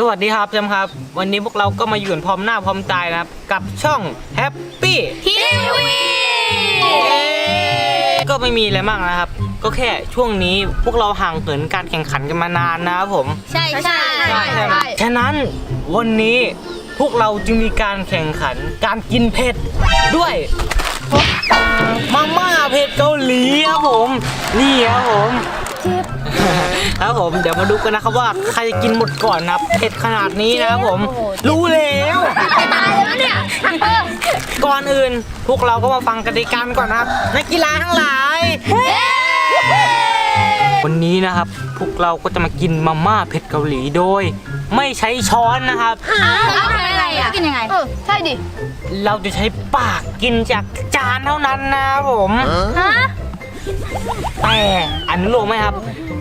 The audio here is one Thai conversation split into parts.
สวัสดีครับเจมส์ครับ วันนี้พวกเราก็มาอยู่กันพร้อมหน้าพร้อมตายนะครับ กับช่องแฮปปี้ทีวีก็ไม่มีอะไรมากนะครับ ก็แค่ช่วงนี้พวกเราห่างเหินการแข่งขันกันมานานนะครับผมใช่ใช่ใช่ไหมฉะนั้นวันนี้พวกเราจึงมีการแข่งขันการกินเผ็ดด้วยมาม่าเผ็ดเกาหลีครับผม นี่ครับผม ครับผมเดี๋ยวมาดูกันนะครับว่าใครจะกินหมดก่อนนะครับเผ็ดขนาดนี้นะครับผม รู้แล้วตายแล้วเนี่ยก่อนอื่นพวกเราก็มาฟังกติกาก่อนนะครับนักกีฬาทั้งหลายวันนี้นะครับ พวกเราก็จะมากินมาม่าเผ็ดเกาหลีโดย ไม่ใช้ช้อนนะครับเอาอะไรอะกินยังไงเออใช่ดิเราจะใช้ปากกินจากจานเท่านั้นนะครับผมฮะ แต่อนุโลมไหมครับ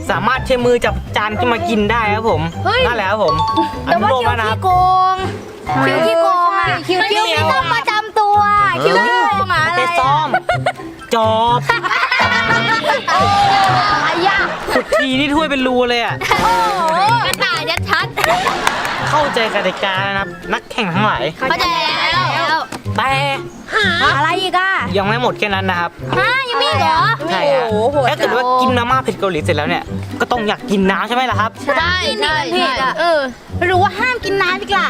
สามารถใช้มือจับจานที่มากินได้ครับผมนั่นแหละครับผมอแต่นุว่าโลมคิวนะคขี้รับ โกงคิวขี้โกงอะคิวคิวไม่ต้องประจำตัวคิวขี้โกงอะไม่อะไรได้ซ้อม จอบอะไรอะสุดทีนี่ถ้วยเป็นรูเลยอะ โอ้โหกระต่ายชัดเข้าใจกติกาแล้วนะครับ นักแข่งทั้งหลายเข้าใจแล้ว แต่อะไรอีกอะยังไม่หมดแค่นั้นนะครับ ฮะยังมีอีกเหรอ ใช่ฮะถ้าเกิดว่ากินมาม่าเผ็ดเกาหลีเสร็จแล้วเนี่ย ก็ต้องอยากกินน้ำใช่ไหมล่ะครับใช่ใช่ใช่เออรู้ว่าห้ามกินน้ำอีกล่ะ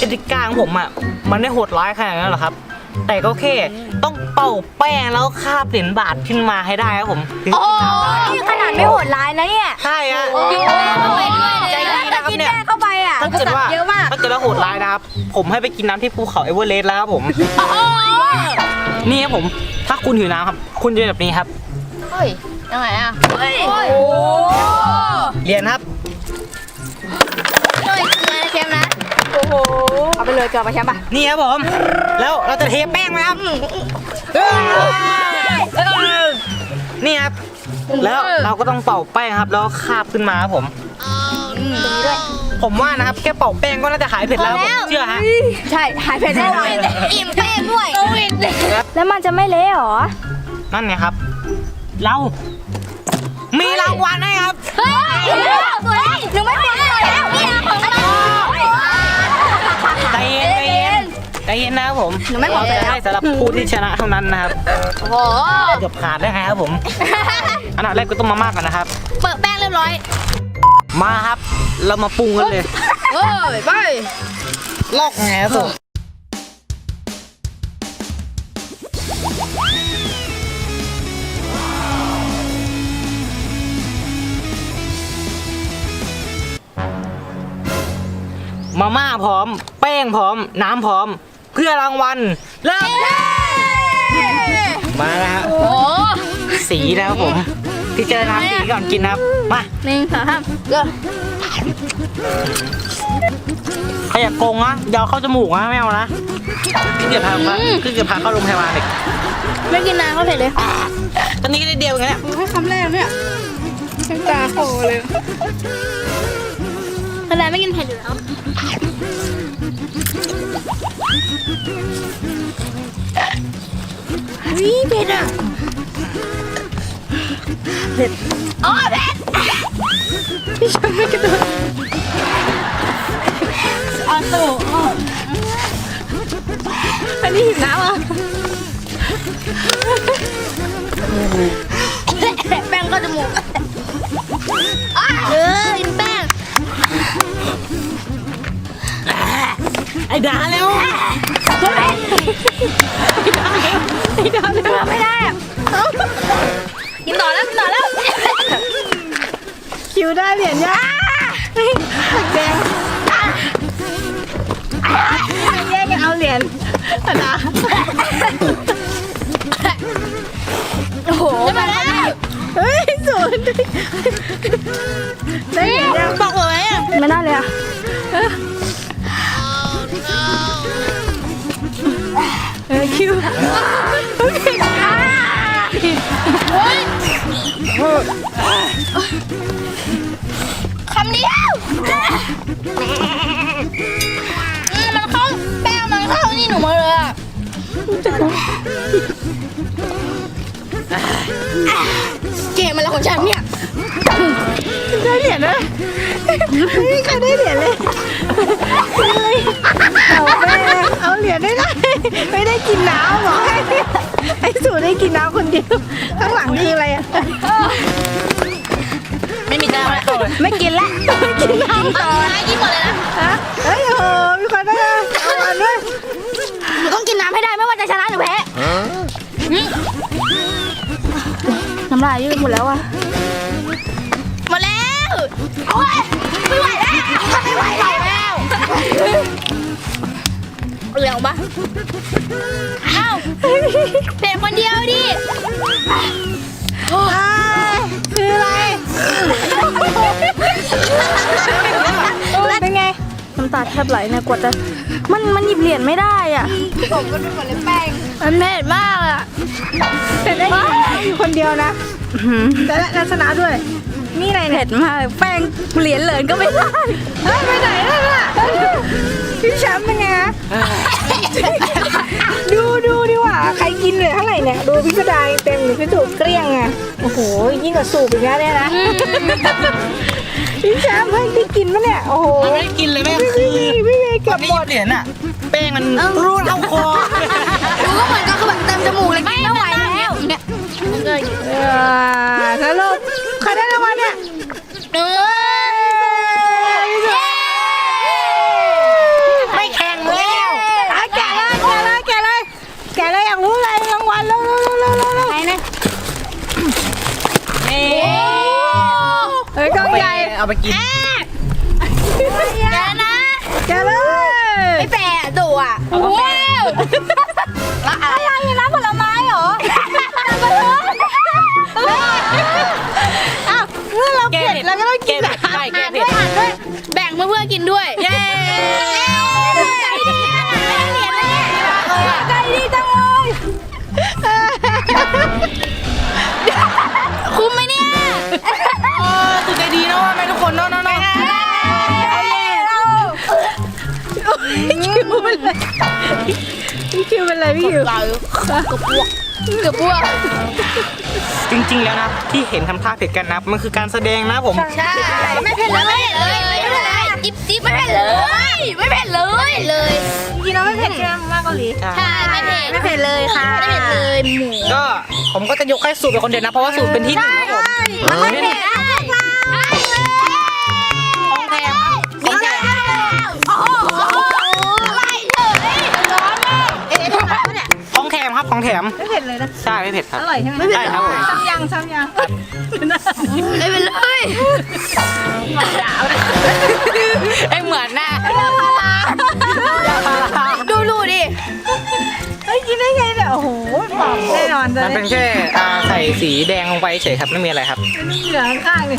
กติกาของผมอะ มันไม่โหดร้ายขนาดนั้นหรอกครับ แต่ก็แค่ต้องเป่าแป้งแล้วคาบเหรียญบาทขึ้นมาให้ได้ครับผมถึงโอ้จะทำได้ยขนาดไม่โหดร้ายนะเนี่ยใช่ฮะใจดีนะ ครับเนี่ยเข้าไปอะถ้าเกิดว่าเยอะมาก ถ้าเกิดว่าโหดร้ายนะครับ ผมให้ไปกินน้ำที่ภูเขาเอเวอเรสต์แล้วครับผมโอ้นี่ครับผม ถ้าคุณหิวน้ำครับ คุณจะเป็นแบบนี้ครับ เฮ้ยยังไงอะเฮ้ยโอ้เรียนครับเฮ้ยแชมป์นะโอ้โหเอาไปเลยเกือบไปแชมป์ป่ะนี่ครับผม แล้วเราจะเทแป้งไหมครับนี่ครับ แล้วเราก็ต้องเป่าแป้งครับ แล้วคาบขึ้นมาครับผม ตรงนี้ด้วย ผมว่านะครับแค่เป่าแป้งก็น่าจะหายเผ็ดแล้วครับผมเชื่อฮะ ใช่หายไปแน่นอนอิ่มแป้งด้วยโควิดแล้วมันจะไม่เละเหรอ นั่นไงครับ เรา มีรางวัลให้ครับ เฮ้ยสวยหนูไม่เป็นเลยแล้วนี่นะของเราใจเย็นใจเย็นใจเย็นนะครับผมหนูไม่บอกเราจะให้สำหรับผู้ที่ชนะเท่านั้นนะครับ โอ้โหเกือบขาดได้ไงครับผม อันดับแรกก็ต้องมาม่าก่อนนะครับ เปิดแป้งเรียบร้อย มาครับ เรามาปรุงกันเลยเฮ้ยไปลอกไงครับผมมาม่าพร้อม แป้งพร้อม น้ำพร้อม เพื่อรางวัลเริ่มมาแล้วครับโอ้สีนะครับผมพิจารณาสีก่อนกินนะครับ มาหนึ่งสองสามเริ่ม ใครอยากโกงนะอยาวเข้าจมูกนะไม่เอานะขึ้นเกียรพามาขึ้นเกียรพาเข้าโรงพยาบาลเด็กไม่กินนานก็เผ็ดเลยตอนนี้ก็ได้เดียวอย่างเงี้ยให้คำแรกเนี่ยน้ำตาโคเลยขนาดไม่กินเผ็ดอยู่แล้ววิเผ็ดอะเผ็ดอ๋อเผ็ด พี่ชายไม่กระโดดออนตู่อันนี้หิวน้ำอะแป้งก็จมูกเออกินแป้งไอ้ดาเร็วไม่ได้ไม่ได้อะกินต่อแล้วกินต่อแล้ว คิวได้เหรียญยังแดงแย่งกันเอาเหรียญนะโอ้โหมาแล้วเฮ้ยศูนย์ได้เหรียญยังบอกเลยอะไม่น่าเลยอะเออคิว คำเดียวมันเข้าแป้งมันเข้านี่หนูมาเลยอะเกมมันละของฉันเนี่ยได้เหรียญนะไม่เคยได้เหรียญเลยเอาแม่เอาเหรียญได้ไหมไม่ได้กินน้ำหรอไอ้สูได้กินน้ำคนเดียวข้างหลังนี่อะไรอะ มดเลยนะฮะเฮ้ยโอ้โหมีคนได้นะเอาอันด้วยหนูต้องกินน้ำให้ได้ไม่ว่าจะชนะหรือแพ้อืมน้ำลายยืดหมดแล้วอะหมดแล้วโอ๊ยไม่ไหวแล้วไม่ไหวแล้วเหลืองปะเอ้าเผ็ดคนเดียวดิาแทบไหลเนี่ยกว่าจะมันมันหยิบเหรียญไม่ได้อะผมก็ดูเหมือนเลยแป้งมันเผ็ดมากอะแต่ได้อยู่คนเดียวนะแต่ละลักษณะด้วย นี่อะไรเนี่ยเผ็ดมากแป้งเหรียญเหลินก็ไม่ได้เฮ้ยไปไหนแล้วน่ะพี่แชมป์เป็นไงฮะดูดูดีกว่าใครกินเหลือเท่าไหร่เนี่ยดูพิสดารเต็มหรือพี่สูบเกลี้ยงไงโอ้โหยิ่งกว่าสูบอีกแล้วเนี่ยนะ พี่แชมป์เพิ่งได้กินปะเนี่ย โอ้โหมันไม่ได้กินเลยแม่พี่คือพี่พี่เมย์เกือบไม่หมหยิดบเหรียญอะแป้งมันรูดเข้าคอดูก็เหมือนกับคือแบบเต็มจมูกเลยไม่ไหวแล้วเนี่ยเออสรุปใครได้รางวัลเนี่ย เออ ไม่แข่งแล้ว อะแกะเลยแกะเลยแกะเลยแกะเลยอยากรู้อะไรรางวัลเร็วเร็วเร็วเร็วเร็ว ไหนนะ นี่ เฮ้ยกล้องใหญ่ เอาไปกิน พี่คิวเป็นไรพี่คิวเรากระปวกกระปวกจริงๆแล้วนะ ที่เห็นทำท่าเผ็ดกันนะมันคือการแสดงนะผม ใช่ไม่เผ็ดเลยไม่เผ็ดเลยไม่เผ็ดเลยจิ๊บจิ๊บไม่เผ็ดเลย ไม่เผ็ดเลยเลยจริงๆเราไม่เผ็ดใช่ไหมมากเกาหลีใช่ไม่เผ็ดไม่เผ็ดเลยค่ะไม่เผ็ดเลยหมูก็ผมก็จะยกให้สูตรเป็นคนเดียวนะเพราะว่าสูตรเป็นที่หนึ่งครับผมมันไม่เผ็ด ของแถม ไม่เผ็ดเลยนะใช่ไม่เผ็ดครับ อร่อยใช่ไหมใช่ครับผม ซ้ำยังซ้ำยังไม่เป็นเลยไอเหมือนน่ะดูดูดิเฮ้ยกินได้ไงเนี่ยโอ้โหปอบแน่นอนเลมันยเป็นแค่อ่าใส่สีแดงลงไปเฉยครับไม่มีอะไรครับนี่เหลือข้างๆเลย